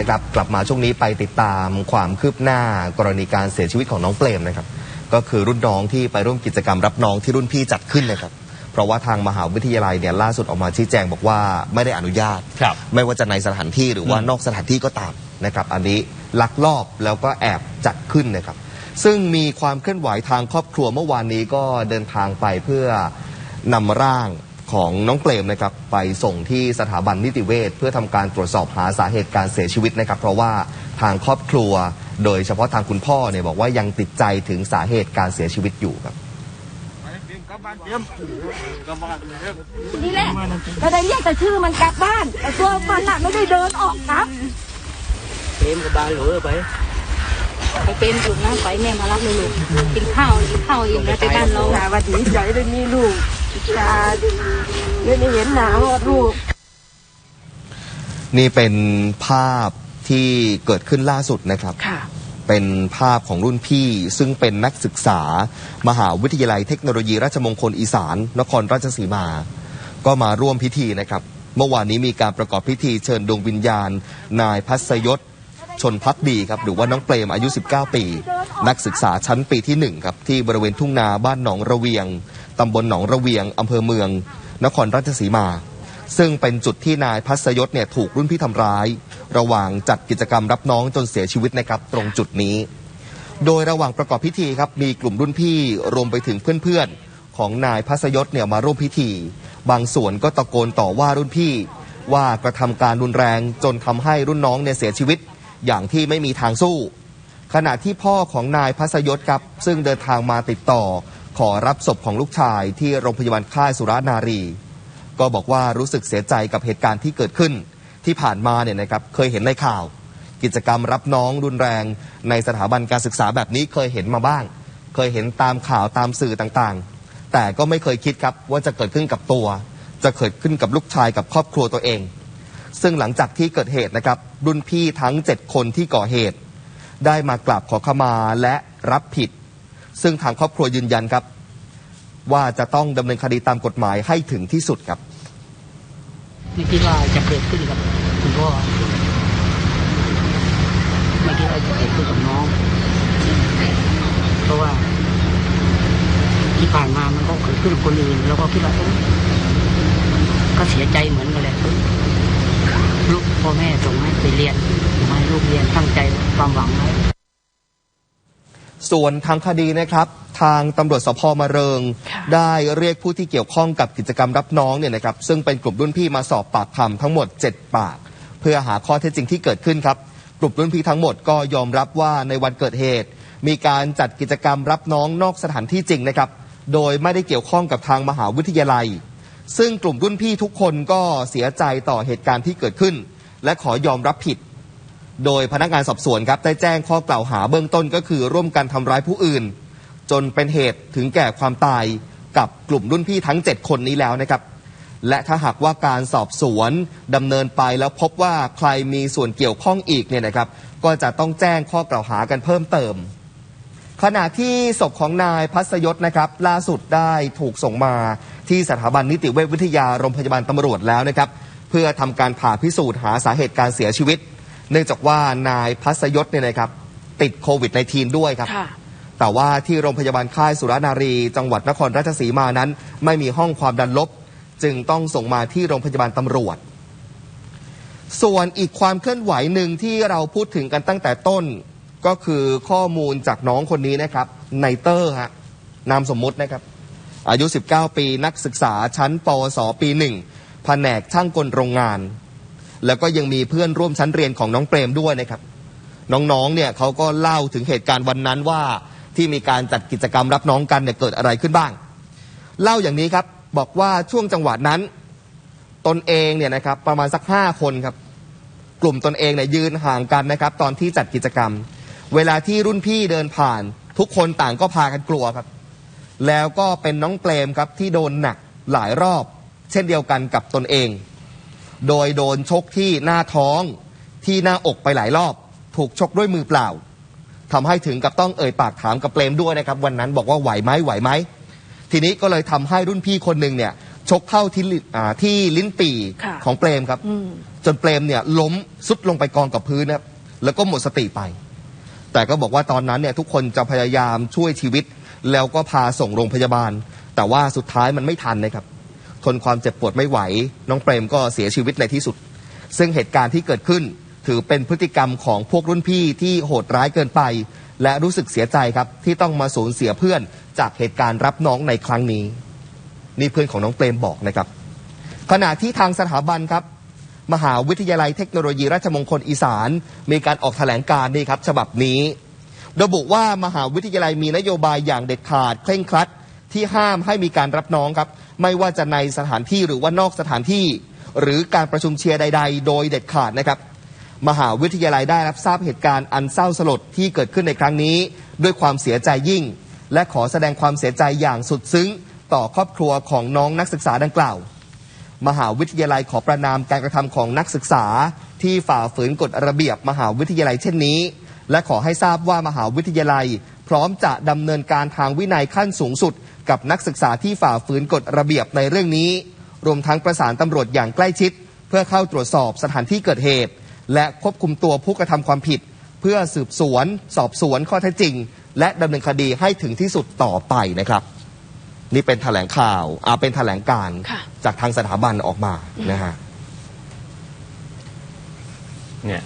นะครับ กลับมาช่วงนี้ไปติดตามความคืบหน้ากรณีการเสียชีวิตของน้องเปรมนะครับ ก็คือรุ่นน้องที่ไปร่วมกิจกรรมรับน้องที่รุ่นพี่จัดขึ้นนะครับ เพราะว่าทางมหาวิทยาลัยเนี่ยล่าสุดออกมาชี้แจงบอกว่าไม่ได้อนุญาต ครับ ไม่ว่าจะในสถานที่หรือว่านอกสถานที่ก็ตามนะครับ อันนี้ลักลอบแล้วก็แอบจัดขึ้นนะครับ ซึ่งมีความเคลื่อนไหวทางครอบครัวเมื่อวานนี้ก็เดินทางไปเพื่อนำร่าง ของน้องเปรมนะครับไปส่งที่สถาบันนิติเวชเพื่อทำการตรวจสอบหาสาเหตุการเสียชีวิตนะครับ เพราะว่าทางครอบครัว โดยเฉพาะทางคุณพ่อเนี่ยบอกว่ายังติดใจถึงสาเหตุการเสียชีวิตอยู่ครับนี่แหละก็ได้เรียกแต่ชื่อมันกลับบ้านแต่ตัวมันน่ะไม่ได้เดินออกครับเต็มกับบ้านหรือไปไปเป็นถูกนะไปแม่มารับเลยลูกกินข้าวกินข้าวเองแล้วไปบ้านเราตาว่าดีใจได้มีลูก ตาได้ไม่เห็นหนาวลูก นี่เป็นภาพที่เกิดขึ้นล่าสุดนะครับค่ะเป็นภาพของรุ่นพี่ซึ่งเป็นนักศึกษา มหาวิทยาลัยเทคโนโลยีราชมงคลอีสาน นครราชสีมา ก็มาร่วมพิธีนะครับ เมื่อวานนี้มีการประกอบพิธีเชิญดวงวิญญาณ นายพัสยศชนพักดีครับหรือว่าน้องเปรมอายุ 19 ปี นักศึกษาชั้นปีที่ 1 ครับ ที่บริเวณทุ่งนาบ้านหนองระเวียง ตำบลหนองระเวียงอำเภอเมือง นครราชสีมา ซึ่งเป็นจุดที่นายพัสยศเนี่ยถูกรุ่นพี่ทำร้าย ระหว่างจัดกิจกรรมรับน้องจนเสียชีวิตนะครับตรงจุดนี้ โดยระหว่างประกอบพิธีครับมีกลุ่มรุ่นพี่รวมไปถึงเพื่อนๆ ของนายพัสยศเนี่ยมาร่วมพิธี บางส่วนก็ตะโกนต่อว่ารุ่นพี่ ว่ากระทำการรุนแรงจนทำให้รุ่นน้องเนี่ยเสียชีวิต อย่างที่ไม่มีทางสู้ขณะที่พ่อของนายพัสยศครับซึ่งเดินทางมาติดต่อ ขอรับศพของลูกชายที่โรงพยาบาลค่ายสุรานารี ก็บอกว่ารู้สึกเสียใจกับเหตุการณ์ที่เกิดขึ้น ที่ผ่านมาเนี่ยนะครับเคยเห็นในข่าว กิจกรรมรับน้องรุนแรง ในสถาบันการศึกษาแบบนี้เคยเห็นมาบ้าง เคยเห็นตามข่าวตามสื่อต่างๆ แต่ก็ไม่เคยคิดครับว่าจะเกิดขึ้นกับตัว จะเกิดขึ้นกับลูกชายกับครอบครัวตัวเอง ซึ่งหลังจากที่เกิดเหตุนะครับรุ่นพี่ทั้ง 7 คนที่ก่อเหตุ ได้มากราบขอขมาและรับผิด ซึ่งทางครอบครัวยืนยันครับ ว่าจะต้องดำเนินคดีตามกฎหมายให้ถึงที่สุดครับ ไม่คิดว่าจะเกิดขึ้นกับคุณพ่อไม่คิดว่าจะเกิดขึ้นกับน้อง เพราะว่าที่ผ่านมามันก็เกิดขึ้นกับคนอื่น แล้วก็คิดว่าเอ้ยก็เสียใจเหมือนกันแหละลูกพ่อแม่ส่งให้ไปเรียนส่งให้ลูกเรียนตั้งใจความหวังไว้ ส่วนทางคดีนะครับ ทางตำรวจสพมะเริง ได้เรียกผู้ที่เกี่ยวข้องกับกิจกรรมรับน้องเนี่ยนะครับ ซึ่งเป็นกลุ่มรุ่นพี่มาสอบปากคำทั้งหมด 7 ปาก เพื่อหาข้อเท็จจริงที่เกิดขึ้นครับ กลุ่มรุ่นพี่ทั้งหมดก็ยอมรับว่าในวันเกิดเหตุ มีการจัดกิจกรรมรับน้องนอกสถานที่จริงนะครับ โดยไม่ได้เกี่ยวข้องกับทางมหาวิทยาลัย ซึ่งกลุ่มรุ่นพี่ทุกคนก็เสียใจต่อเหตุการณ์ที่เกิดขึ้น และขอยอมรับผิด โดยพนักงานสอบสวนครับได้แจ้งข้อกล่าวหาเบื้องต้นก็คือร่วมกันทำร้ายผู้อื่น จนเป็นเหตุถึงแก่ความตายกับกลุ่มรุ่นพี่ทั้ง 7 คนนี้แล้วนะครับ และถ้าหากว่าการสอบสวนดำเนินไปแล้วพบว่าใครมีส่วนเกี่ยวข้องอีกเนี่ยนะครับ ก็จะต้องแจ้งข้อกล่าวหากันเพิ่มเติม ขณะที่ศพของนายพัสยศนะครับ ล่าสุดได้ถูกส่งมาที่สถาบันนิติเวชวิทยาโรงพยาบาลตำรวจแล้วนะครับ เพื่อทำการผ่าพิสูจน์หาสาเหตุการเสียชีวิต เนื่องจากว่านายพัสยศเนี่ยนะครับติดโควิด -19 ด้วยครับ ค่ะ แต่ว่าที่โรงพยาบาลค่ายสุรนารี จังหวัดนครราชสีมานั้น ไม่มีห้องความดันลบ จึงต้องส่งมาที่โรงพยาบาลตำรวจ ส่วนอีกความเคลื่อนไหวหนึ่งที่เราพูดถึงกันตั้งแต่ต้น ก็คือข้อมูลจากน้องคนนี้นะครับไนเตอร์ฮะนามสมมุตินะครับ อายุ 19 ปีนักศึกษาชั้นปวสปีหนึ่งแผนกช่างกลโรงงาน แล้วก็ยังมีเพื่อนร่วมชั้นเรียนของน้องเปรมด้วยนะครับ น้องๆเนี่ยเขาก็เล่าถึงเหตุการณ์วันนั้นว่าที่มีการจัดกิจกรรมรับน้องกันเนี่ยเกิดอะไรขึ้นบ้าง เล่าอย่างนี้ครับบอกว่าช่วงจังหวะนั้น ตนเองเนี่ยนะครับประมาณสักห้าคนครับ กลุ่มตนเองเนี่ยยืนห่างกันนะครับ ตอนที่จัดกิจกรรม เวลาที่รุ่นพี่เดินผ่าน ทุกคนต่างก็พากันกลัวครับ แล้วก็เป็นน้องเปรมครับที่โดนหนักหลายรอบ เช่นเดียวกันกับตนเอง โดยโดนชกที่หน้าท้องที่หน้าอกไปหลายรอบ ถูกชกด้วยมือเปล่าทำให้ถึงกับต้องเอ่ยปากถามกับเปรมด้วยนะครับ วันนั้นบอกว่าไหวไหมไหวไหมทีนี้ก็เลยทำให้รุ่นพี่คนหนึ่งเนี่ย ชกเข้าที่ลิ้นอ่าที่ลิ้นปี่ค่ะของเปรมครับอืมจนเปรมเนี่ยล้มสุดลงไปกองกับพื้นนะครับแล้วก็หมดสติไป แต่ก็บอกว่าตอนนั้นเนี่ยทุกคนจะพยายามช่วยชีวิต แล้วก็พาส่งโรงพยาบาล แต่ว่าสุดท้ายมันไม่ทันนะครับ ทนความเจ็บปวดไม่ไหว น้องเปรมก็เสียชีวิตในที่สุด ซึ่งเหตุการณ์ที่เกิดขึ้น ถือเป็นพฤติกรรมของพวกรุ่นพี่ที่โหดร้ายเกินไป และรู้สึกเสียใจครับที่ต้องมาสูญเสียเพื่อนจากเหตุการณ์รับน้องในครั้งนี้ นี่เพื่อนของน้องเปรมบอกนะครับ ขณะที่ทางสถาบันครับ มหาวิทยาลัยเทคโนโลยีราชมงคลอีสาน มีการออกแถลงการณ์นี่ครับฉบับนี้ ระบุว่ามหาวิทยาลัยมีนโยบายอย่างเด็ดขาดเคร่งครัดที่ห้ามให้มีการรับน้องครับ ไม่ว่าจะในสถานที่หรือว่านอกสถานที่ หรือการประชุมเชียร์ใด ๆ โดยเด็ดขาดนะครับ มหาวิทยาลัยได้รับทราบเหตุการณ์อันเศร้าสลดที่เกิดขึ้นในครั้งนี้ ด้วยความเสียใจยิ่ง และขอแสดงความเสียใจอย่างสุดซึ้ง ต่อครอบครัวของน้องนักศึกษาดังกล่าว มหาวิทยาลัยขอประนามการกระทำของนักศึกษา ที่ฝ่าฝืนกฎระเบียบมหาวิทยาลัยเช่นนี้ และขอให้ทราบว่ามหาวิทยาลัย พร้อมจะดำเนินการทางวินัยขั้นสูงสุด กับนักศึกษาที่ฝ่าฝืนกฎระเบียบในเรื่องนี้ รวมทั้งประสานตำรวจอย่างใกล้ชิด เพื่อเข้าตรวจสอบสถานที่เกิดเหตุ และควบคุมตัวผู้กระทำความผิด เพื่อสืบสวน สอบสวนข้อเท็จจริง และดำเนินคดีให้ถึงที่สุดต่อไปนะครับ นี่เป็นแถลงข่าวอาเป็นแถลงการค่ะ จากทางสถาบันออกมานะฮะ เนี่ย